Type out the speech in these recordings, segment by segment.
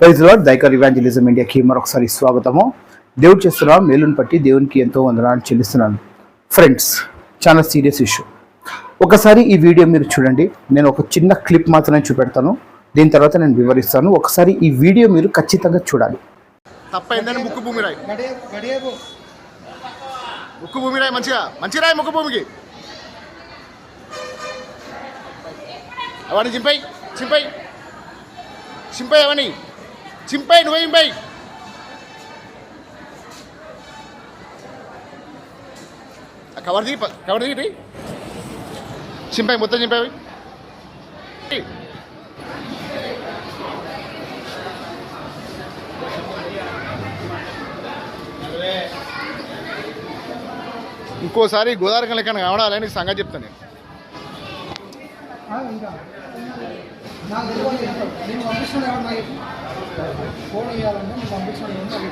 Praise lord దైకర్ evangelism ఇండియాకి మరొకసారి స్వాగతము. దేవుడు చేస్తున్న మేలుని పట్టి దేవునికి ఎంతో వందనాలు చెల్లిస్తున్నాను. ఫ్రెండ్స్ చాలా సీరియస్ ఇష్యూ ఒకసారి ఈ వీడియో మీరు చూడండి. నేను ఒక చిన్న క్లిప్ మాత్రమే చూపెడతాను. దీని తర్వాత నేను వివరిస్తాను. ఒకసారి ఈ వీడియో మీరు ఖచ్చితంగా చూడాలి. తప్పైందని ముక్కు భూమి రాయి. ముక్కు భూమి రాయి మంచిగా. మంచి రాయి ముక్కు భూమికి. అవన్నీ చింపై చింపై చింపై చింపేయండి నువ్వే చింపై. కవర్ దిగి కవర్ దిగి చింపాయి మొత్తం చింపాయి ఇంకోసారి గోదావరి లెక్కన కావడాలని సంగతి చెప్తాను నేను. నాకు తెలియదు నేను పంపిస్తున్నాను ఎవరు నాకు. ఫోన్ ఇవ్వాలంటే నేను పంపిస్తున్నాను ఎవరు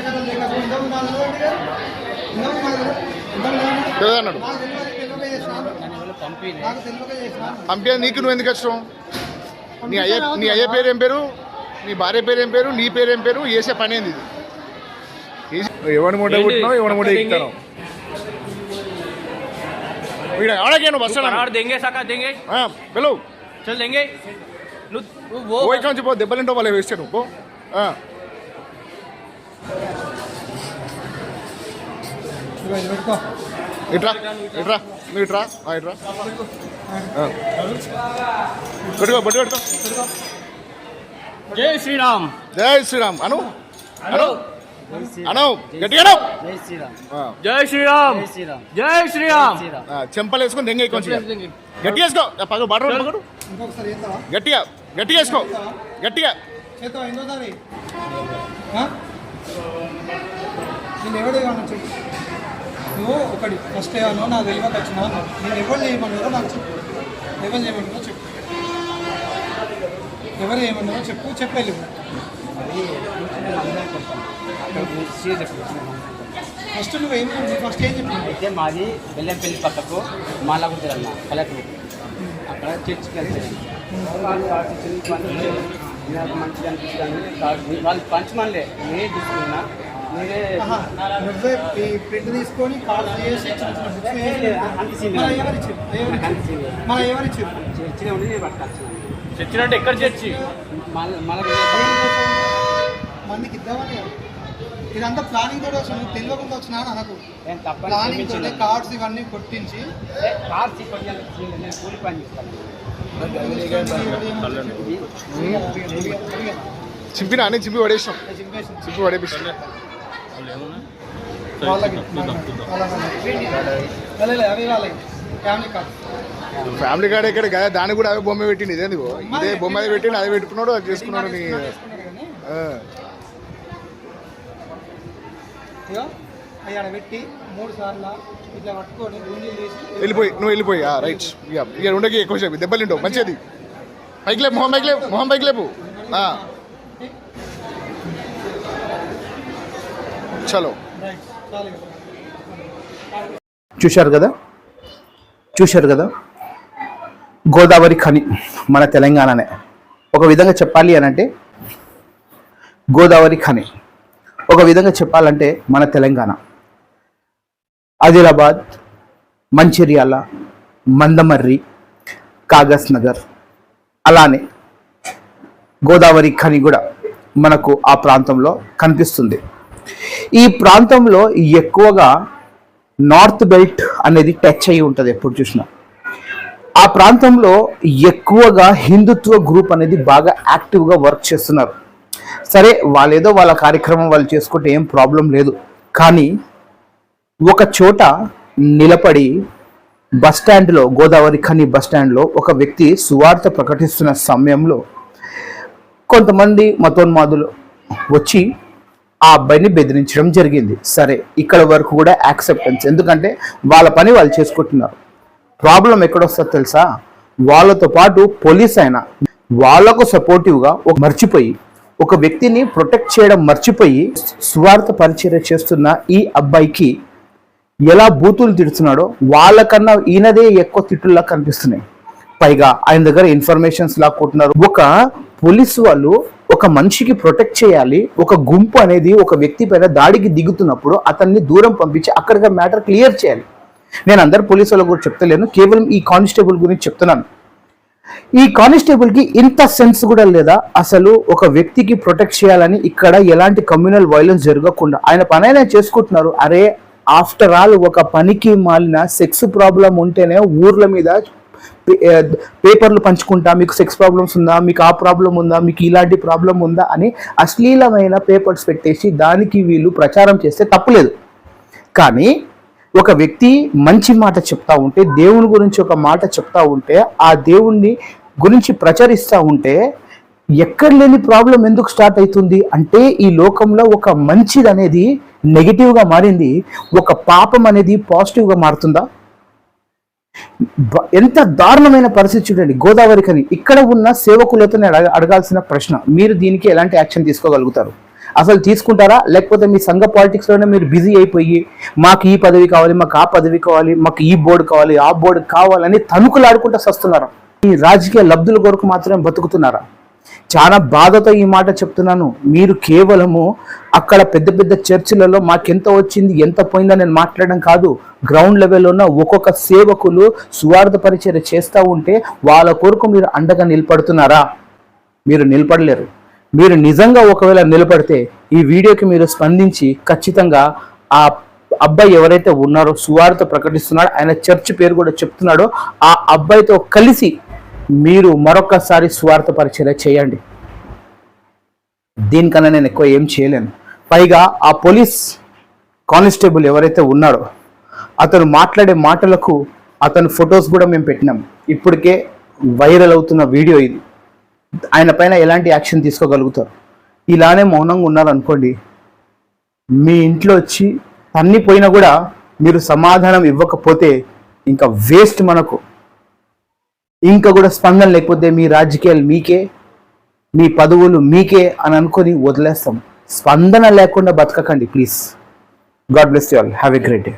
లేకపోతే ఇంతకు. ఇంతకు తెలియదు. నువ్వు ఎందుకు వచ్చావు నీ అయ్య నీ అయ్య పేరు ఏం పేరు? నీ భార్య పేరు ఏం పేరు? నీ పేరు ఏం పేరు? చేసే పని ఏంది ఇది? ఎవడి ముడ్డ పుట్టినావు ఎవడి ముడ్డ ఎక్కుతాను వీడ ఆడకేను బస్ करार देंगे साका देंगे పిలువు चल देंगे नु- वो ఓ ఇక్కడ నుంచి పో దెబ్బలింటో వాళ్ళు వేస్తే నువ్వు పో ఆ, ఇదిగో ఇది పెట్టుకో. ఇట్రా ఇట్రా నువ్వు ఇట్రా ఆ, ఇట్రా ఆ. పెట్టుకో బట్టి పెట్టుకో जय श्री राम జై శ్రీరామ్ అను అను గట్టిగా జై శ్రీరామ్. జై శ్రీరామ్. చెంపలు వేసుకొని దెంగ గట్టిగా వేసుకో. పగడు బాటర్ పగడు గట్టిగా గట్టిగా వేసుకో. గట్టిగా. నువ్వు ఒకటి ఫస్ట్ ఏమన్నా నాకు తెలియక వచ్చినా. నేను ఎవరు చేయమన్నారో నాకు చెప్పు. ఎవరు చేయమంటారో చెప్పు. ఎవరు ఏమన్నారో చెప్పు. చెప్పేళ్ళు ఫస్ట్ నువ్వు ఏం ఫస్ట్ ఏం చెప్పు అయితే మాది బెల్లంపల్లి పక్కకు మాలాగుంటారన్న కలెక్టర్. అక్కడ చర్చికి వెళ్తాను నాకు మంచిగా అనిపిస్తుంది. వాళ్ళు పంచమనిలే నేనే తీసుకున్నా నువ్వే ప్రింట్ తీసుకొని కాల్ చేసి మన ఎవరిచ్చారు ఉండి నేను పట్టుకొచ్చాను. చచ్చినట్టు ఎక్కడ చర్చి? మళ్ళీ మళ్ళీ మందికి ఇద్దామని. ఇదంతా ప్లానింగ్ తోటి వచ్చిన నువ్వు తెలియకుండా వచ్చినా తప్పని ప్లానింగ్ తోటి చూపించింది కార్డ్స్ ఇవన్నీ కొట్టించి. కార్ తీసుకొని నేను కూలి పని చేస్తాను. చింపినా అని చింపి పడేసినాం. చింపి పడేపిస్తాం అవి ఫ్యామిలీ కార్డ్ ఇక్కడ కదా దాన్ని కూడా అదే బొమ్మ పెట్టింది ఇగో. ఇదే బొమ్మ అది పెట్టింది అదే పెట్టుకున్నాడు అది చేసుకున్నాడు నీ ఆ, ఇగో అవి ఆడ పెట్టి మూడు సార్లు ఇట్లా పట్టుకొని గుండీలు తీసి వెళ్ళిపోయి నువ్వు వెళ్ళిపోయి. ఆ, రైట్ ఇక ఇక ఉండకి ఎక్కువ సేపు. దెబ్బలు మంచిది. పైకి లేపు మొహం పైకి లేపు మొహం పైకి లేపు. ఆ, చలో. చూశారు కదా? చూశారు కదా? గోదావరి ఖని మన తెలంగాణనే. ఒక విధంగా చెప్పాలి అని అంటే గోదావరి ఖని. ఒక విధంగా చెప్పాలంటే మన తెలంగాణ. ఆదిలాబాద్ మంచిర్యాల మందమర్రి కాగస్ నగర్ అలానే గోదావరి ఖని కూడా మనకు ఆ ప్రాంతంలో కనిపిస్తుంది. ఈ ప్రాంతంలో ఎక్కువగా నార్త్ బెల్ట్ అనేది టచ్ అయి ఉంటుంది ఎప్పుడు చూసినా. ఆ ప్రాంతంలో ఎక్కువగా హిందుత్వ గ్రూప్ అనేది బాగా యాక్టివ్గా వర్క్ చేస్తున్నారు. సరే వాళ్ళేదో వాళ్ళ కార్యక్రమం వాళ్ళు చేసుకుంటే ఏం ప్రాబ్లం లేదు. కానీ ఒక చోట నిలబడి బస్ స్టాండ్లో గోదావరి ఖని బస్ స్టాండ్లో ఒక వ్యక్తి సువార్త ప్రకటిస్తున్న సమయంలో కొంతమంది మతోన్మాదులు వచ్చి ఆ అబ్బాయిని బెదిరించడం జరిగింది. సరే ఇక్కడ వరకు కూడా యాక్సెప్టెన్స్. ఎందుకంటే వాళ్ళ పని వాళ్ళు చేసుకుంటున్నారు. ప్రాబ్లం ఎక్కడొస్తుందో తెలుసా? వాళ్ళతో పాటు పోలీస్ అయినా వాళ్ళకు సపోర్టివ్గా ఒక మర్చిపోయి ఒక వ్యక్తిని ప్రొటెక్ట్ చేయడం మర్చిపోయి స్వార్థ పరిచర్య చేస్తున్న ఈ అబ్బాయికి ఎలా బూతులు తిడుతున్నాడో వాళ్ళకన్నా ఈయనదే ఎక్కువ తిట్టుల్లా కనిపిస్తున్నాయి. పైగా ఆయన దగ్గర ఇన్ఫర్మేషన్స్ లాక్కుంటున్నారు. ఒక పోలీసు వాళ్ళు ఒక మనిషికి ప్రొటెక్ట్ చేయాలి ఒక గుంపు అనేది ఒక వ్యక్తి పైన దాడికి దిగుతున్నప్పుడు అతన్ని దూరం పంపించి అక్కడికి మ్యాటర్ క్లియర్ చేయాలి. నేను అందరు పోలీసు వాళ్ళ గురించి చెప్తలేను కేవలం ఈ కానిస్టేబుల్ గురించి చెప్తున్నాను. ఈ కానిస్టేబుల్కి ఇంత సెన్స్ కూడా లేదా? అసలు ఒక వ్యక్తికి ప్రొటెక్ట్ చేయాలని ఇక్కడ ఎలాంటి కమ్యూనల్ వైలెన్స్ జరగకుండా ఆయన పని చేసుకుంటున్నారు. అరే ఆఫ్టర్ ఆల్ ఒక పనికి మాలిన సెక్స్ ప్రాబ్లం ఉంటేనే ఊర్ల మీద పేపర్లు పంచుకుంటా మీకు సెక్స్ ప్రాబ్లమ్స్ ఉందా మీకు ఆ ప్రాబ్లం ఉందా మీకు ఇలాంటి ప్రాబ్లం ఉందా అని అశ్లీలమైన పేపర్స్ పెట్టేసి దానికి వీళ్ళు ప్రచారం చేస్తే తప్పులేదు. కానీ ఒక వ్యక్తి మంచి మాట చెప్తా ఉంటే దేవుని గురించి ఒక మాట చెప్తా ఉంటే ఆ దేవుణ్ణి గురించి ప్రచరిస్తూ ఉంటే ఎక్కడ లేని ప్రాబ్లం ఎందుకు స్టార్ట్ అవుతుంది అంటే ఈ లోకంలో ఒక మంచిది అనేది నెగిటివ్గా మారింది. ఒక పాపం అనేది పాజిటివ్గా మారుతుందా? ఎంత దారుణమైన పరిస్థితి చూడండి. గోదావరి కని ఇక్కడ ఉన్న సేవకులతో అడగ అడగాల్సిన ప్రశ్న. మీరు దీనికి ఎలాంటి యాక్షన్ తీసుకోగలుగుతారు? అసలు తీసుకుంటారా? లేకపోతే మీ సంఘ పాలిటిక్స్లోనే మీరు బిజీ అయిపోయి మాకు ఈ పదవి కావాలి మాకు ఆ పదవి కావాలి మాకు ఈ బోర్డు కావాలి ఆ బోర్డు కావాలని తణుకులాడుకుంటూ వస్తున్నారా ఈ రాజకీయ లబ్ధుల కొరకు మాత్రమే బతుకుతున్నారా? చాలా బాధతో ఈ మాట చెప్తున్నాను. మీరు కేవలము అక్కడ పెద్ద పెద్ద చర్చిలలో మాకెంత వచ్చింది ఎంత పోయిందో నేను మాట్లాడడం కాదు. గ్రౌండ్ లెవెల్లో ఉన్న ఒక్కొక్క సేవకులు సువార్థ పరిచర్య చేస్తూ ఉంటే వాళ్ళ కొరకు మీరు అండగా నిలబడుతున్నారా? మీరు నిలబడలేరు. మీరు నిజంగా ఒకవేళ నిలబడితే ఈ వీడియోకి మీరు స్పందించి ఖచ్చితంగా ఆ అబ్బాయి ఎవరైతే ఉన్నారో సువార్త ప్రకటిస్తున్నాడో ఆయన చర్చ్ పేరు కూడా చెప్తున్నాడో ఆ అబ్బాయితో కలిసి మీరు మరొకసారి స్వార్థ పరిచర్య చేయండి. దీనికన్నా నేను ఎక్కువ ఏం చేయలేను. పైగా ఆ పోలీస్ కానిస్టేబుల్ ఎవరైతే ఉన్నాడో అతను మాట్లాడే మాటలకు అతని ఫొటోస్ కూడా మేము పెట్టినాం. ఇప్పటికే వైరల్ అవుతున్న వీడియో ఇది. ఆయన పైన ఎలాంటి యాక్షన్ తీసుకోగలుగుతారు? ఇలానే మౌనంగా ఉన్నారనుకోండి మీ ఇంట్లో వచ్చి తన్ని పోయినా కూడా మీరు సమాధానం ఇవ్వకపోతే ఇంకా వేస్ట్ మనకు. ఇంకా కూడా స్పందన లేకపోతే మీ రాజకీయాలు మీకే మీ పదవులు మీకే అని అనుకొని వదిలేస్తాం. స్పందన లేకుండా బతకకండి please god bless you all have a great day